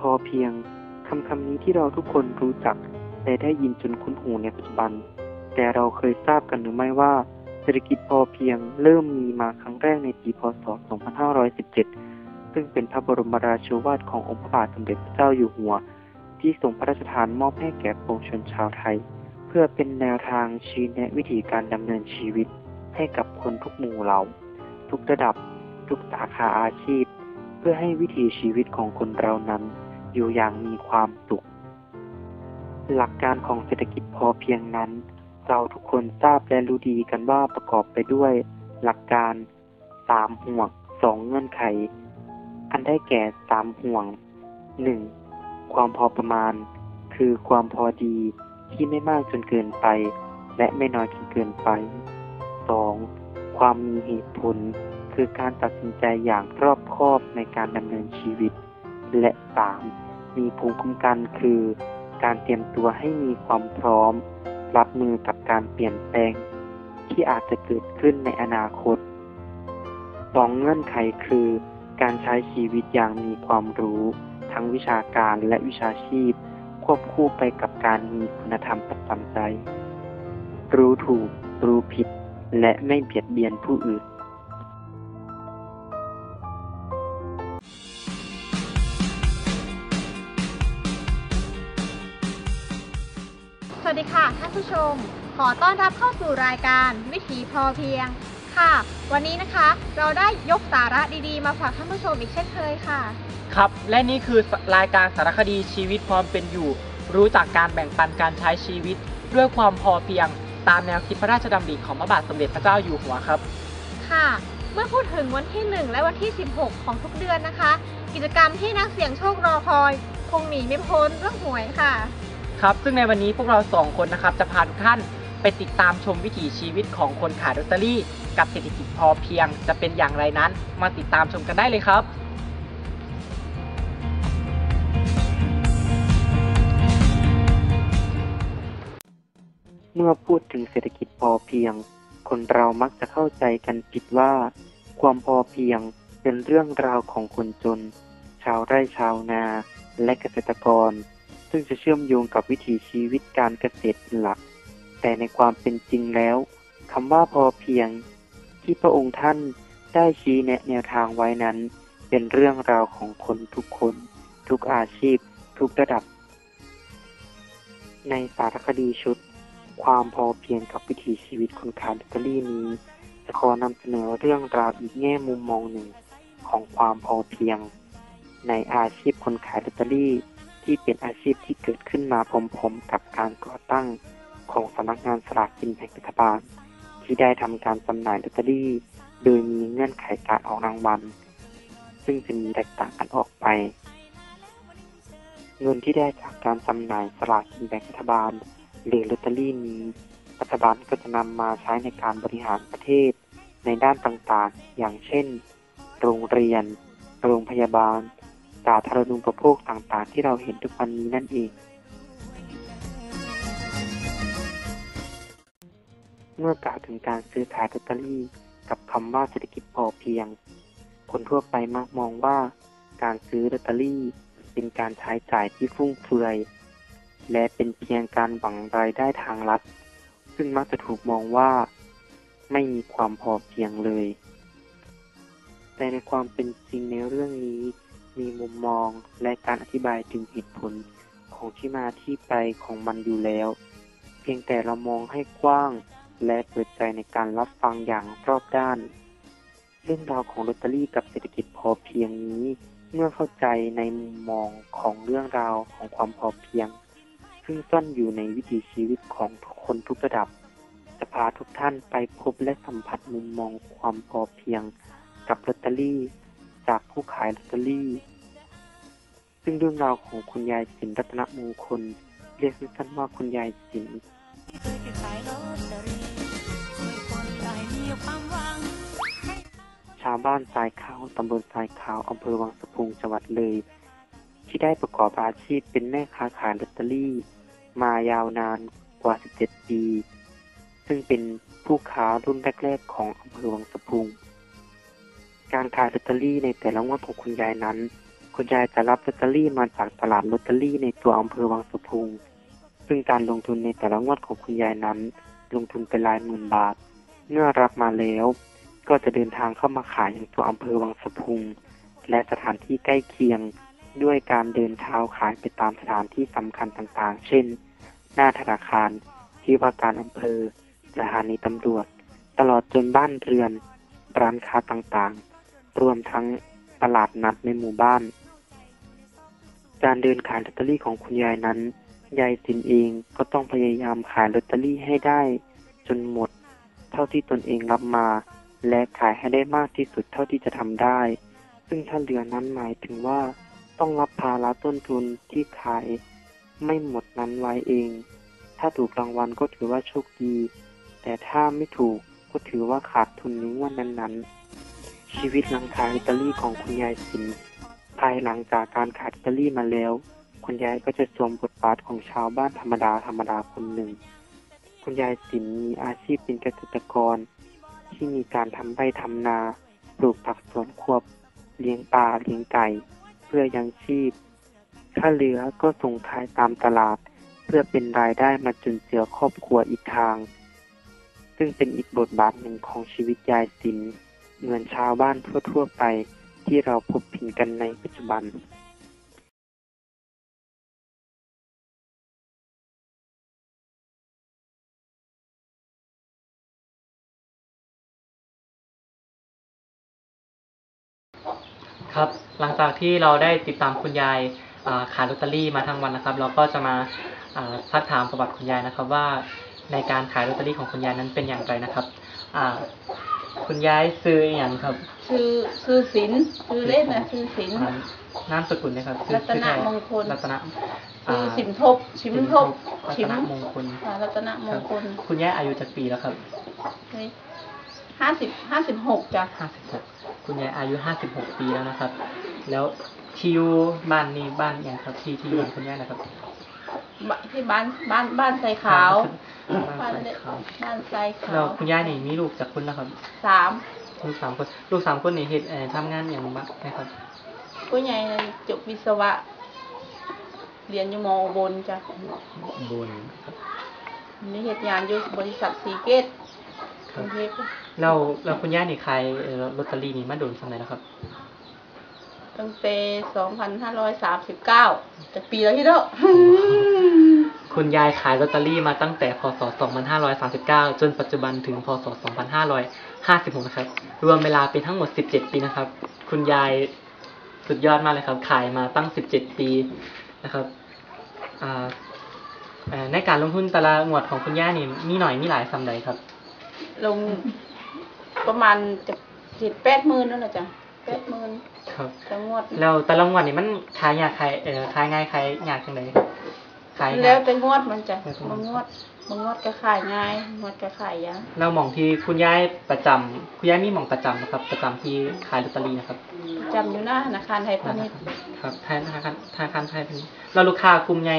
พอเพียงคำคำนี้ที่เราทุกคนรู้จักและได้ยินจนคุ้นหูในปัจจุบัน แต่เราเคยทราบกันหรือไม่ว่าเศรษฐกิจพอเพียงเริ่มมีมาครั้งแรกในปีพศ 2517 ซึ่งเป็นพระบรมราโชวาทขององค์พระบาทสมเด็จพระเจ้าอยู่หัว ที่ทรงพระราชทานมอบให้แก่ปวงชนชาวไทย เพื่อเป็นแนวทางชี้แนะวิธีการดำเนินชีวิต ให้กับคนทุกหมู่เหล่า ทุกระดับ ทุกสาขาอาชีพ เพื่อให้วิถีชีวิตของคนเรานั้น อยู่อย่างมีความสุข หลักการของเศรษฐกิจพอเพียงนั้น เราทุกคนทราบและรู้ดีกันว่าประกอบไปด้วย หลักการสามห่วงสองเงื่อนไข อันได้แก่สามห่วงหนึ่งความพอประมาณ คือความพอดีที่ไม่มากจนเกินไป และไม่น้อยจนเกินไปสองความมีเหตุผล คือการตัดสินใจอย่างรอบคอบในการดำเนินชีวิต และสามมีภูมิคุ้มกันคือ การเตรียมตัวให้มีความพร้อม รับมือกับการเปลี่ยนแปลง ที่อาจจะเกิดขึ้นในอนาคตสองเงื่อนไขคือ การใช้ชีวิตอย่างมีความรู้ ทั้งวิชาการและวิชาชีพ ควบคู่ไปกับการมีคุณธรรมประจำใจ รู้ถูก รู้ผิด และไม่เบียดเบียนผู้อื่น วัสดีค่ะท่านผู้ชม ขอต้อนรับเข้าสู่รายการวิถีพอเพียงค่ะ วันนี้นะคะเราได้ยกสาระดีๆ มาฝากท่านผู้ชมอีกเช่นเคยค่ะ ครับ และนี่คือรายการสารคดีชีวิตความเป็นอยู่ รู้จักการแบ่งปันการใช้ชีวิต ด้วยความพอเพียง ตามแนวคิดพระราชดำริของพระบาทสมเด็จพระเจ้าอยู่หัวครับ ค่ะ เมื่อพูดถึงวันที่ 1 และวันที่ 16 ของทุกเดือนนะคะ กิจกรรมที่นักเสี่ยงโชครอคอย คงหนีไม่พ้นเรื่องหวยค่ะ ครับ ซึ่งในวันนี้พวกเราสองคนนะครับ จะพาทุกท่านไปติดตามชมวิถีชีวิตของคนขายลอตเตอรี่ กับเศรษฐกิจพอเพียง จะเป็นอย่างไรนั้น มาติดตามชมกันได้เลยครับเมื่อพูดถึงเศรษฐกิจพอเพียง คนเรามักจะเข้าใจกันผิดว่า ความพอเพียงเป็นเรื่องราวของคนจน ชาวไร่ชาวนา และเกษตรกร ซึ่งจะเชื่อมโยงกับวิถีชีวิตการเกษตรเป็นหลัก แต่ในความเป็นจริงแล้วคำว่าพอเพียง ที่พระองค์ท่านได้ชี้แนะแนวทางไว้นั้น เป็นเรื่องราวของคนทุกคน ทุกอาชีพ ทุกระดับ ในสารคดีชุด ความพอเพียงกับวิถีชีวิตคนขายลอตเตอรี่นี้จะขอนำเสนอเรื่องราวอีกแง่มุมมองหนึ่งของความพอเพียง ในอาชีพคนขายลอตเตอรี่ ที่เป็นอาชีพที่เกิดขึ้นมาพร้อมๆกับการก่อตั้งของสำนักงานสลากกินแบ่งรัฐบาล ที่ได้ทำการจำหน่ายลอตเตอรี่ โดยมีเงื่อนไขการออกรางวัล ซึ่งจะมีแตกต่างกันออกไป เงินที่ได้จากการจำหน่ายสลากกินแบ่งรัฐบาล หรือลอตเตอรี่นี้รัฐบาลก็จะนำมาใช้ในการบริหารประเทศในด้านต่างๆ อย่างเช่น โรงเรียน โรงพยาบาล สาธารณูปโภคต่างๆ ที่เราเห็นทุกวันนี้นั่นเอง เมื่อกล่าวถึงการซื้อขายลอตเตอรี่กับคำว่าเศรษฐกิจพอเพียง คนทั่วไปมักมองว่า การซื้อลอตเตอรี่เป็นการใช้จ่ายที่ฟุ่มเฟือย และเป็นเพียงการหวังรายได้ทางรัฐซซึ่งมักจะถูกมองว่า ไม่มีความพอเพียงเลย แต่ในความเป็นจริงในเรื่องนี้ มีมุมมองและการอธิบายถึงเหตุผลของที่มาที่ไปของมันอยู่แล้ว เพียงแต่เรามองให้กว้าง และเปิดใจในการรับฟังอย่างรอบด้าน เรื่องราวของลอตเตอรี่กับเศรษฐกิจพอเพียงนี้ เมื่อเข้าใจในมุมมองของเรื่องราวของความพอเพียง ซึ่งซ่อนอยู่ในวิถีชีวิตของทุกคนทุกระดับจะพาทุกท่านไปพบและสัมผัสมุมมองความพอเพียง กับลอตเตอรี่ จากผู้ขายลอตเตอรี่ ซึ่งเรื่องราวของคุณยายสินรัตนมงคล เรียกสั้นว่าคุณยายสินชามหวังชาวบ้านทรายขาวตำบลทรายขาวอำเภอวังสะพุงจังหวัดเลย ที่ได้ประกอบอาชีพเป็นแม่ค้าขายลอตเตอรี่ มายาวนานกว่า 17 ปี ซึ่งเป็นผู้ค้ารุ่นแรก ๆ ของอำเภอวังสะพุง การขายลอตเตอรี่ในแต่ละงวดของคุณยายนั้น คุณยายจะรับลอตเตอรี่มาจากตลาดลอตเตอรี่ในตัวอำเภอวังสะพุง ซึ่งการลงทุนในแต่ละงวดของคุณยายนั้น ลงทุนเป็นหลายหมื่นบาท เมื่อรับมาแล้ว ก็จะเดินทางเข้ามาขายอย่างตัวอำเภอวังสะพุง และสถานที่ใกล้เคียง ด้วยการเดินเท้าขายไปตามสถานที่สำคัญต่างๆ เช่น หน้าธนาคาร ที่ว่าการอำเภอ สถานีตำรวจ ตลอดจนบ้านเรือนร้านค้าต่างๆ รวมทั้งตลาดนัดในหมู่บ้าน การเดินขายลอตเตอรี่ของคุณยายนั้น ยายสินเองก็ต้องพยายามขายลอตเตอรี่ให้ได้ จนหมด เท่าที่ตนเองรับมา และขายให้ได้มากที่สุดเท่าที่จะทำได้ ซึ่งถ้าเหลือนั้นหมายถึงว่าต้องรับภาระต้นทุนที่ขาย ไม่หมดนั้นไว้เอง ถ้าถูกรางวัลก็ถือว่าโชคดี แต่ถ้าไม่ถูกก็ถือว่าขาดทุนในงวันนั้นๆ ชีวิตหลังขายลอตเตอรี่ของคุณยายสินภายหลังจากการขายลอตเตอรี่มาแล้ว คุณยายก็จะสวมบทบาทของชาวบ้านธรรมดาธรรมดาคนหนึ่ง คุณยายสินมีอาชีพเป็นเกษตรกร ที่มีการทำไร่ทำนาปลูกผักสวนครัวเลี้ยงปลาเลี้ยงไก่ เพื่อยังชีพ ถ้าเหลือก็ส่งขายตามตลาด เพื่อเป็นรายได้มาจุนเจือครอบครัวอีกทาง ซึ่งเป็นอีกบทบาทหนึ่งของชีวิตยายสิน เหมือนชาวบ้านทั่วๆไปที่เราพบเห็นกันในปัจจุบันครับหลังจากที่เราได้ติดตามคุณยายขายลอตเตอรี่มาทั้งวันนะครับ เราก็จะมาซักถามประวัติคุณยายนะครับว่าในการขายลอตเตอรี่ของคุณยายนั้นเป็นอย่างไรนะครับอ่า คุณยายซื้ออหย่างครับชื่อชื่อศิลป์ชื่อเล่นนะชื่อศิลป์ อ่านามสกุลนะครับชื่อรัตนชื่อไทยมงคล รัตนะชื่อสิมทบ ชิมทบรัชิตมนมงคลอ่ารัตนมงคลคุณยายอายุจากปีแล้วครับห้าสิบห้าสิบหกจ้ะห้าสิบหกคุณยายอายุห้าสิบหกปีแล้วนะครับ แล้วที่อยู่บ้านนี้บ้านอย่างครับที่ที่อยู่บ้านคุณยายนะครับ บที่บ้านบ้านบ้านใส่ขาวบ้านใส่ขาวบ้านใส่ขาแล้ววคุณยายนี่มีลูกจากคุณแล้วครับสามลูกสามคนลูกสามคนนี่เฮ็ดเอ่อทำงานอย่างบ้างนะครับผู้ใหญ่จบวิศวะ เรียนอยู่มอบนจ้ะบุญนี่เหตุงานอยู่บริษัทสีเกตกรุงเทพแล้วแล้วคุณยายนี่ขายเอ่อลอตเตอรี่นี่มาโดนสมัยแล้วครับตั้งแต่สองพันห้าร้อยสามสิบเก้าจากปีแล้วที่เด้อ คุณยายขายลอตเตอรี่มาตั้งแต่ พศ 2539 จนปัจจุบันถึง พศ 2556 นะครับ รวมเวลาเป็นทั้งหมด 17 ปีนะครับ คุณยายสุดยอดมากเลยครับ ขายมาตั้ง 17 ปีนะครับอ่าเอ่อในการลงทุนแต่ละงวดของคุณย่านี่มีหน่อยมีหลายสำใดครับ ลงประมาณจะเจ็ดแปดหมื่นนั่นแหละจ้ะแปดหมื่นครับจังหวัดแล้วแต่ละงวดนี่มันขายยากขายเอ่อขายง่ายขายยากจังไดครับ ขายแล้ง่าวยแต่งวดมันจ้ะแล้วแต่งวดบางงวดบางงวดก็ขายง่ายบางงวดก็ขายยากเราหมองที่คุณยายประจำคุณยายมีหมองประจำนะครับ ประจำที่ขายลอตเตอรี่นะครับจำอยู่หน้าธนาคารไทยพาณิชย์ครับธนาคารธนาคารไทยเป็นเราลูกค้ากลุ่มใหญ่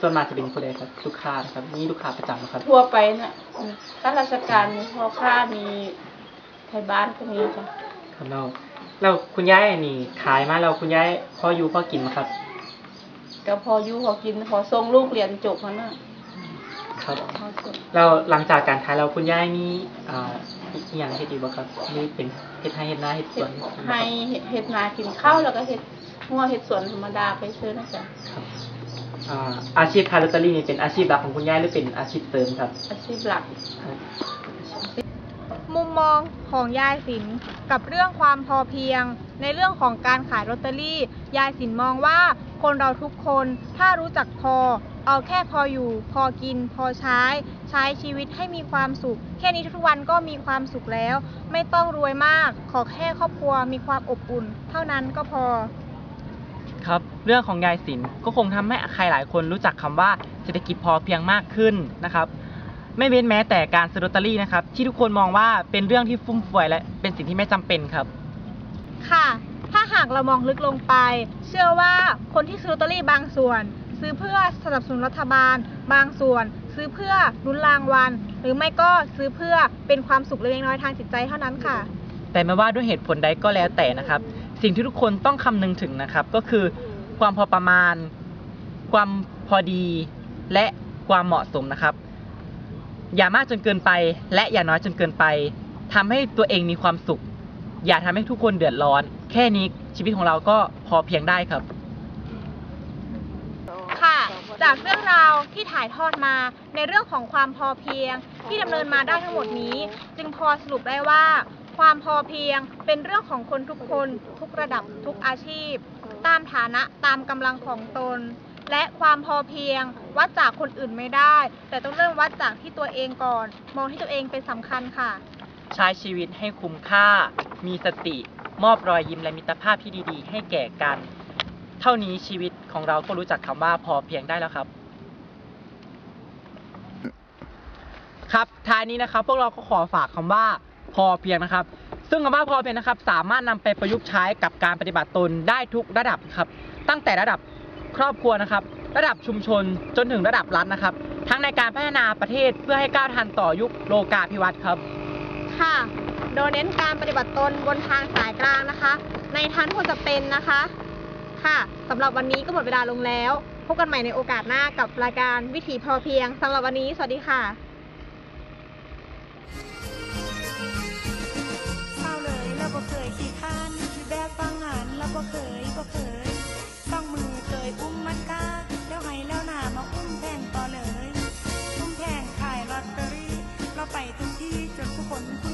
ส่วนมากจะเป็นผู้ใดครับลูกค้านะครับนี่ลูกค้าประจำนะครับ ทั่วไปน่ะมีข้าราชการมีพ่อค้ามีไทยบ้านก็มีจ้ะครับเราเราคุณยายนี่ขายมาเราคุณยายพออยู่พอกินมาครับ ก็พออยู่พอกินพอส่งลูกเรียนจบมันน่ะคครับข้าวสดเราหลังจากการขายเราคุณยายมีอ่าอีกอย่างเฮ็ดอีกบ่ครับนี่เป็นเฮ็ดให้เฮ็ดนาเฮ็ดสเฮ็วดนบ่ครับให้เฮ็ดนากินข้าวแล้วก็เฮ็ดงัวเฮ็ดสวนธรรมดาไปซื้อนะจ๊ะอ่าอาชีพขายลอตเตอรี่นี่เป็นอาชีพหลักของคุณยายหรือเป็นอาชีพเสริมครับ อาชีพหลัก มุมมองของยายสินกับเรื่องความพอเพียง ในเรื่องของการขายลอตเตอรี่ ยายสินมองว่าคนเราทุกคนถ้ารู้จักพอ เอาแค่พออยู่ พอกิน พอใช้ ใช้ชีวิตให้มีความสุข แค่นี้ทุกวันก็มีความสุขแล้ว ไม่ต้องรวยมาก ขอแค่ครอบครัวมีความอบอุ่น เท่านั้นก็พอครับเรื่องของยายสินก็คงทำให้ใครหลายคนรู้จักคำว่าเศรษฐกิจพอเพียงมากขึ้นนะครับ ไม่เว้นแม้แต่การซื้อลอตเตอรี่นะครับ ที่ทุกคนมองว่าเป็นเรื่องที่ฟุ่มเฟือยและเป็นสิ่งที่ไม่จำเป็นครับ ค่ะ ถ้าหากเรามองลึกลงไป เชื่อว่าคนที่ซื้อลอตเตอรี่บางส่วน ซื้อเพื่อสนับสนุนรัฐบาล บางส่วน ซื้อเพื่อลุ้นรางวัล หรือไม่ก็ซื้อเพื่อเป็นความสุขเล็กๆน้อยๆทางจิตใจเท่านั้นค่ะ แต่ไม่ว่าด้วยเหตุผลใดก็แล้วแต่นะครับ สิ่งที่ทุกคนต้องคำนึงถึงนะครับ ก็คือความพอประมาณ ความพอดี และความเหมาะสมนะครับ อย่ามากจนเกินไป และอย่าน้อยจนเกินไปทำให้ตัวเองมีความสุข อย่าทำให้ทุกคนเดือดร้อน แค่นี้ชีวิตของเราก็พอเพียงได้ครับ ค่ะ จากเรื่องราวที่ถ่ายทอดมาในเรื่องของความพอเพียง ที่ดำเนินมาได้ทั้งหมดนี้ จึงพอสรุปได้ว่า ความพอเพียงเป็นเรื่องของคนทุกคน ทุกระดับทุกอาชีพ ตามฐานะตามกำลังของตน และความพอเพียง วัดจากคนอื่นไม่ได้ แต่ต้องเริ่มวัดจากที่ตัวเองก่อน มองที่ตัวเองเป็นสำคัญค่ะ ใช้ชีวิตให้คุ้มค่า มีสติ มอบรอยยิ้มและมิตรภาพที่ดีๆ ให้แก่กัน เท่านี้ชีวิตของเราก็รู้จักคำว่าพอเพียงได้แล้วครับ ครับท้ายนี้นะครับ พวกเราก็ขอฝากคำว่าพอเพียงนะครับ ซึ่งคำว่าพอเพียงนะครับ สามารถนำไปประยุกต์ใช้กับการปฏิบัติตนได้ทุกระดับครับ ตั้งแต่ระดับ ครอบครัวนะครับ ระดับชุมชนจนถึงระดับรัฐนะครับ ทั้งในการพัฒนาประเทศเพื่อให้ก้าวทันต่อยุคโลกาภิวัตน์ครับ ค่ะ โดยเน้นการปฏิบัติตนบนทางสายกลางนะคะ ในทางที่ควรจะเป็นนะคะ ค่ะสำหรับวันนี้ก็หมดเวลาลงแล้ว พบกันใหม่ในโอกาสหน้ากับรายการวิถีพอเพียงสำหรับวันนี้สวัสดีค่ะเศร้าเลยเราบ่เคยขี้ค้านแบบฟังหันเราบ่เคยบ่เคย คุเคยอุ้มมันกาแล้วให้แล้วนามาอุ้มแทงต่อเลย อุ้มแทงขายลอตเตอรี่ เราไปทุกที่จนทุกคน